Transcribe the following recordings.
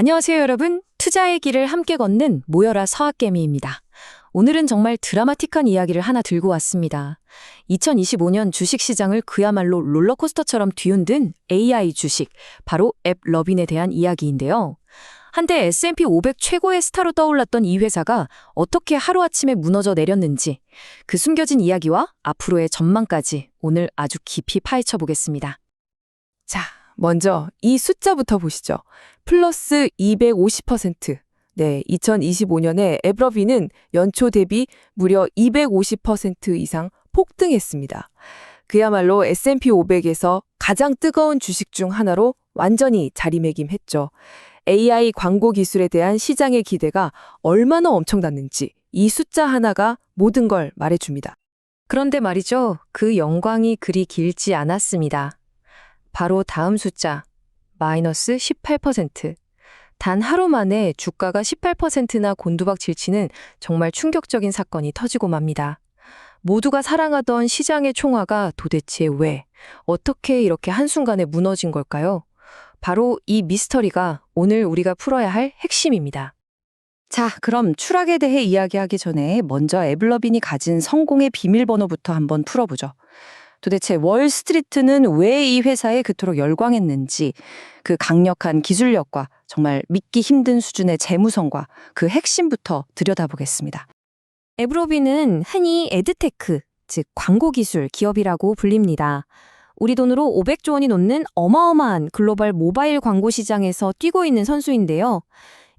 안녕하세요, 여러분. 투자의 길을 함께 걷는 모여라 서학개미입니다. 오늘은 정말 드라마틱한 이야기를 하나 들고 왔습니다. 2025년 주식시장을 그야말로 롤러코스터처럼 뒤흔든 AI 주식, 바로 앱 러빈에 대한 이야기인데요. 한때 S&P 500 최고의 스타로 떠올랐던 이 회사가 어떻게 하루아침에 무너져 내렸는지, 그 숨겨진 이야기와 앞으로의 전망까지 오늘 아주 깊이 파헤쳐 보겠습니다. 자, 먼저 이 숫자부터 보시죠. 플러스 250%. 네, 2025년에 에브러비는 연초 대비 무려 250% 이상 폭등했습니다. 그야말로 S&P 500에서 가장 뜨거운 주식 중 하나로 완전히 자리매김했죠. AI 광고 기술에 대한 시장의 기대가 얼마나 엄청났는지 이 숫자 하나가 모든 걸 말해줍니다. 그런데 말이죠. 그 영광이 그리 길지 않았습니다. 바로 다음 숫자, 마이너스 18%. 단 하루 만에 주가가 18%나 곤두박 질 치는 정말 충격적인 사건이 터지고 맙니다. 모두가 사랑하던 시장의 총화가 도대체 왜, 어떻게 이렇게 한순간에 무너진 걸까요? 바로 이 미스터리가 오늘 우리가 풀어야 할 핵심입니다. 자, 그럼 추락에 대해 이야기하기 전에 먼저 에블러빈이 가진 성공의 비밀번호부터 한번 풀어보죠. 도대체 월스트리트는 왜 이 회사에 그토록 열광했는지, 그 강력한 기술력과 정말 믿기 힘든 수준의 재무성과 그 핵심부터 들여다보겠습니다. 에브로비는 흔히 에드테크, 즉 광고 기술 기업이라고 불립니다. 우리 돈으로 500조 원이 넘는 어마어마한 글로벌 모바일 광고 시장에서 뛰고 있는 선수인데요.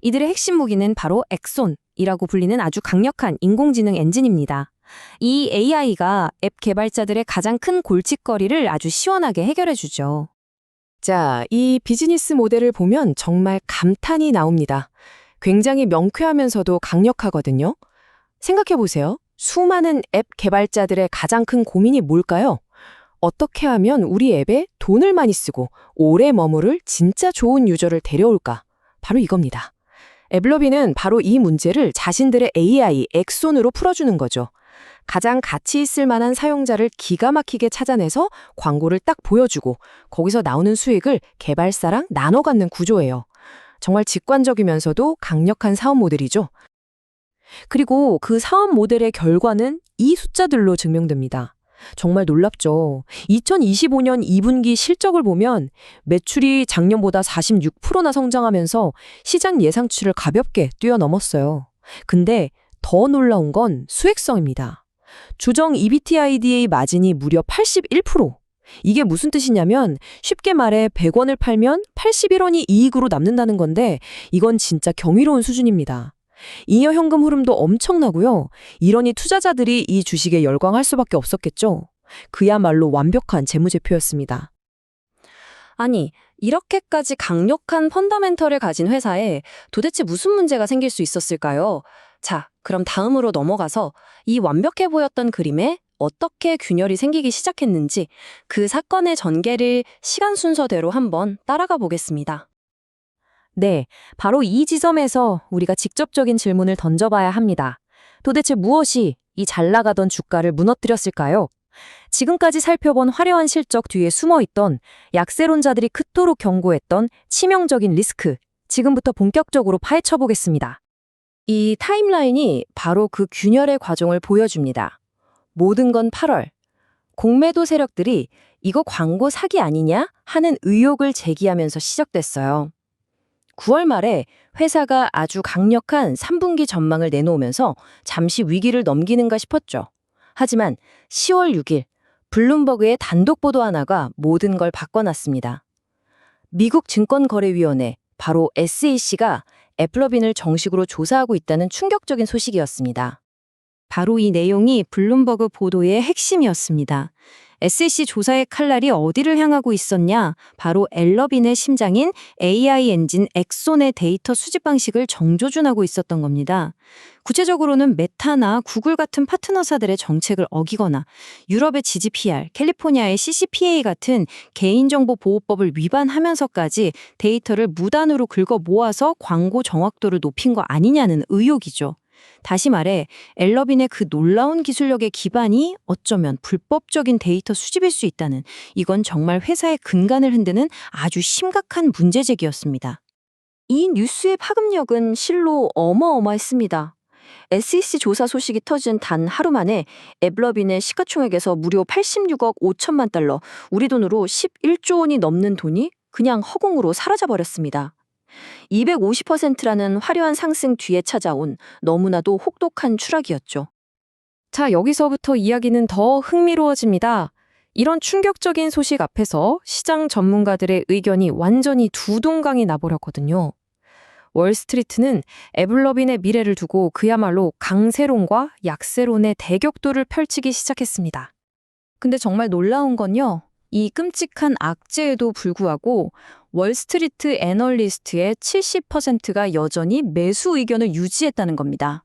이들의 핵심 무기는 바로 엑손이라고 불리는 아주 강력한 인공지능 엔진입니다. 이 AI가 앱 개발자들의 가장 큰 골칫거리를 아주 시원하게 해결해 주죠. 자, 이 비즈니스 모델을 보면 정말 감탄이 나옵니다. 굉장히 명쾌하면서도 강력하거든요. 생각해 보세요. 수많은 앱 개발자들의 가장 큰 고민이 뭘까요? 어떻게 하면 우리 앱에 돈을 많이 쓰고 오래 머무를 진짜 좋은 유저를 데려올까? 바로 이겁니다. 앱러비는 바로 이 문제를 자신들의 AI 엑손으로 풀어주는 거죠. 가장 가치 있을 만한 사용자를 기가 막히게 찾아내서 광고를 딱 보여주고 거기서 나오는 수익을 개발사랑 나눠 갖는 구조예요. 정말 직관적이면서도 강력한 사업 모델이죠. 그리고 그 사업 모델의 결과는 이 숫자들로 증명됩니다. 정말 놀랍죠. 2025년 2분기 실적을 보면 매출이 작년보다 46%나 성장하면서 시장 예상치를 가볍게 뛰어넘었어요. 근데 더 놀라운 건 수익성입니다. 주정 EBITDA 마진이 무려 81%. 이게 무슨 뜻이냐면 쉽게 말해 100원을 팔면 81원이 이익으로 남는다는 건데 이건 진짜 경이로운 수준입니다. 잉여 현금 흐름도 엄청나고요. 이러니 투자자들이 이 주식에 열광할 수밖에 없었겠죠. 그야말로 완벽한 재무제표였습니다. 아니, 이렇게까지 강력한 펀더멘털을 가진 회사에 도대체 무슨 문제가 생길 수 있었을까요? 자, 그럼 다음으로 넘어가서 이 완벽해 보였던 그림에 어떻게 균열이 생기기 시작했는지 그 사건의 전개를 시간 순서대로 한번 따라가 보겠습니다. 네, 바로 이 지점에서 우리가 직접적인 질문을 던져봐야 합니다. 도대체 무엇이 이 잘 나가던 주가를 무너뜨렸을까요? 지금까지 살펴본 화려한 실적 뒤에 숨어 있던 약세론자들이 크도록 경고했던 치명적인 리스크, 지금부터 본격적으로 파헤쳐 보겠습니다. 이 타임라인이 바로 그 균열의 과정을 보여줍니다. 모든 건 8월. 공매도 세력들이 이거 광고 사기 아니냐 하는 의혹을 제기하면서 시작됐어요. 9월 말에 회사가 아주 강력한 3분기 전망을 내놓으면서 잠시 위기를 넘기는가 싶었죠. 하지만 10월 6일 블룸버그의 단독 보도 하나가 모든 걸 바꿔놨습니다. 미국 증권거래위원회 바로 SEC가 애플러빈을 정식으로 조사하고 있다는 충격적인 소식이었습니다. 바로 이 내용이 블룸버그 보도의 핵심이었습니다. SEC 조사의 칼날이 어디를 향하고 있었냐? 바로 앨러빈의 심장인 AI 엔진 엑손의 데이터 수집 방식을 정조준하고 있었던 겁니다. 구체적으로는 메타나 구글 같은 파트너사들의 정책을 어기거나 유럽의 GDPR, 캘리포니아의 CCPA 같은 개인정보 보호법을 위반하면서까지 데이터를 무단으로 긁어 모아서 광고 정확도를 높인 거 아니냐는 의혹이죠. 다시 말해 앨러빈의 그 놀라운 기술력의 기반이 어쩌면 불법적인 데이터 수집일 수 있다는 이건 정말 회사의 근간을 흔드는 아주 심각한 문제 제기였습니다. 이 뉴스의 파급력은 실로 어마어마했습니다. SEC 조사 소식이 터진 단 하루 만에 에블러빈의 시가총액에서 무려 86억 5천만 달러, 우리 돈으로 11조 원이 넘는 돈이 그냥 허공으로 사라져버렸습니다. 250%라는 화려한 상승 뒤에 찾아온 너무나도 혹독한 추락이었죠. 자, 여기서부터 이야기는 더 흥미로워집니다. 이런 충격적인 소식 앞에서 시장 전문가들의 의견이 완전히 두 동강이 나버렸거든요. 월스트리트는 에블러빈의 미래를 두고 그야말로 강세론과 약세론의 대격돌을 펼치기 시작했습니다. 근데 정말 놀라운 건요. 이 끔찍한 악재에도 불구하고 월스트리트 애널리스트의 70%가 여전히 매수 의견을 유지했다는 겁니다.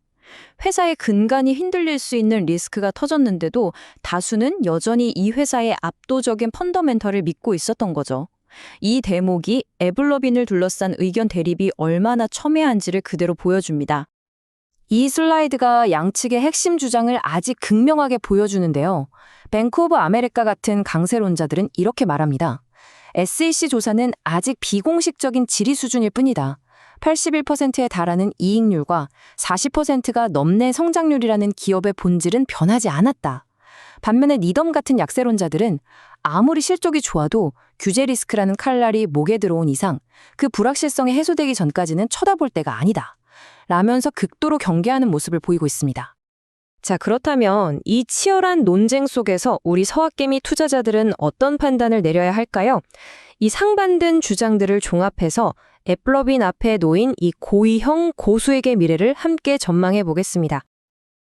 회사의 근간이 흔들릴 수 있는 리스크가 터졌는데도 다수는 여전히 이 회사의 압도적인 펀더멘털을 믿고 있었던 거죠. 이 대목이 에블러빈을 둘러싼 의견 대립이 얼마나 첨예한지를 그대로 보여줍니다. 이 슬라이드가 양측의 핵심 주장을 아직 극명하게 보여주는데요. 뱅크 오브 아메리카 같은 강세론자들은 이렇게 말합니다. SEC 조사는 아직 비공식적인 지리 수준일 뿐이다. 81%에 달하는 이익률과 40%가 넘는 성장률이라는 기업의 본질은 변하지 않았다. 반면에 니덤 같은 약세론자들은 아무리 실적이 좋아도 규제 리스크라는 칼날이 목에 들어온 이상 그 불확실성이 해소되기 전까지는 쳐다볼 때가 아니다. 라면서 극도로 경계하는 모습을 보이고 있습니다. 자, 그렇다면 이 치열한 논쟁 속에서 우리 서학개미 투자자들은 어떤 판단을 내려야 할까요? 이 상반된 주장들을 종합해서 애플러빈 앞에 놓인 이 고위형 고수에게 미래를 함께 전망해 보겠습니다.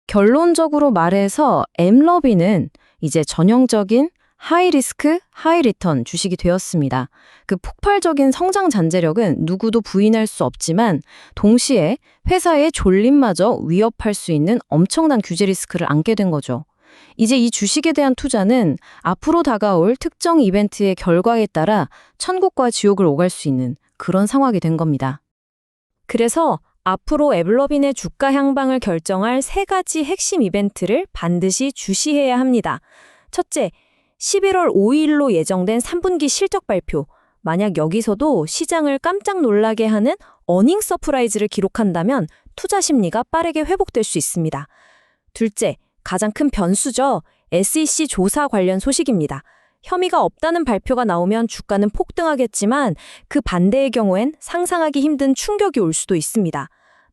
결론적으로 말해서 엠러빈은 이제 전형적인 하이 리스크, 하이 리턴 주식이 되었습니다. 그 폭발적인 성장 잠재력은 누구도 부인할 수 없지만 동시에 회사의 존립마저 위협할 수 있는 엄청난 규제 리스크를 안게 된 거죠. 이제 이 주식에 대한 투자는 앞으로 다가올 특정 이벤트의 결과에 따라 천국과 지옥을 오갈 수 있는 그런 상황이 된 겁니다. 그래서 앞으로 에블러빈의 주가 향방을 결정할 세 가지 핵심 이벤트를 반드시 주시해야 합니다. 첫째, 11월 5일로 예정된 3분기 실적 발표. 만약 여기서도 시장을 깜짝 놀라게 하는 어닝 서프라이즈를 기록한다면 투자 심리가 빠르게 회복될 수 있습니다. 둘째, 가장 큰 변수죠. SEC 조사 관련 소식입니다. 혐의가 없다는 발표가 나오면 주가는 폭등하겠지만 그 반대의 경우엔 상상하기 힘든 충격이 올 수도 있습니다.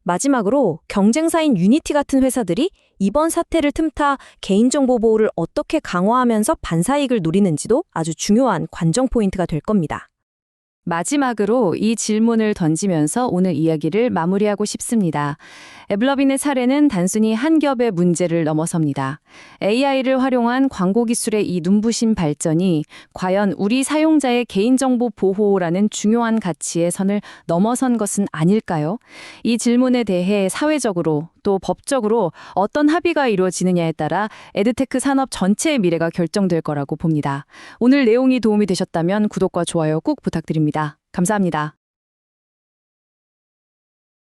마지막으로 경쟁사인 유니티 같은 회사들이 이번 사태를 틈타 개인정보 보호를 어떻게 강화하면서 반사이익을 노리는지도 아주 중요한 관정 포인트가 될 겁니다. 마지막으로 이 질문을 던지면서 오늘 이야기를 마무리하고 싶습니다. 에블러빈의 사례는 단순히 한 겹의 문제를 넘어섭니다. AI를 활용한 광고 기술의 이 눈부신 발전이 과연 우리 사용자의 개인정보 보호라는 중요한 가치의 선을 넘어선 것은 아닐까요? 이 질문에 대해 사회적으로 또 법적으로 어떤 합의가 이루어지느냐에 따라 에드테크 산업 전체의 미래가 결정될 거라고 봅니다. 오늘 내용이 도움이 되셨다면 구독과 좋아요 꼭 부탁드립니다. 감사합니다.